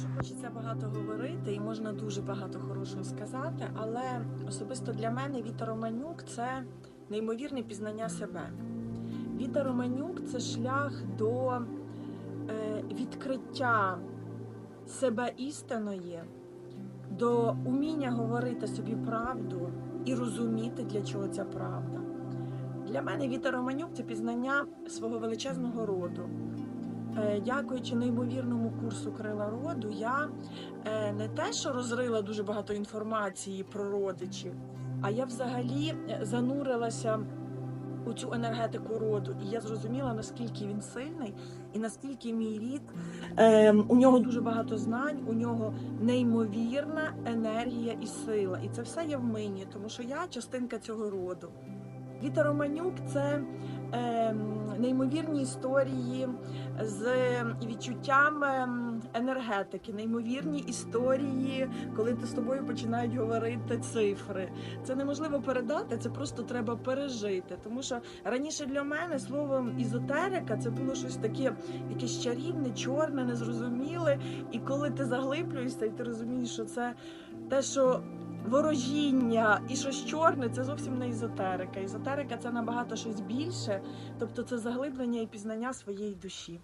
Дуже хочеться багато говорити, і можна дуже багато хорошого сказати, але особисто для мене Віта Романюк це неймовірне пізнання себе. Віта Романюк це шлях до е, відкриття себе істинної, до уміння говорити собі правду і розуміти, для чого ця правда. Для мене Віта Романюк це пізнання свого величезного роду. Е, Дякуючи неймовірному курсу крила роду, я е, не те, що розрила дуже багато інформації про родичів, а я взагалі е, занурилася у цю енергетику роду, і я зрозуміла, наскільки він сильний і наскільки мій рід у нього дуже багато знань, у нього неймовірна енергія і сила. І це все є в мені, тому що я частинка цього роду. Віта Романюк це неймовірні історії з відчуттям ем, енергетики, неймовірні історії, коли ти з тобою починають говорити цифри. Це неможливо передати, це просто треба пережити. Тому що раніше для мене слово ізотерика це було щось таке, якесь чарівне, чорне, незрозуміле. І коли ти заглиблюєшся, і ти розумієш, що це те, що ворожіння і щось чорне, це зовсім не ізотерика. Ізотерика це набагато щось більше, тобто це заглиблення і пізнання своєї душі.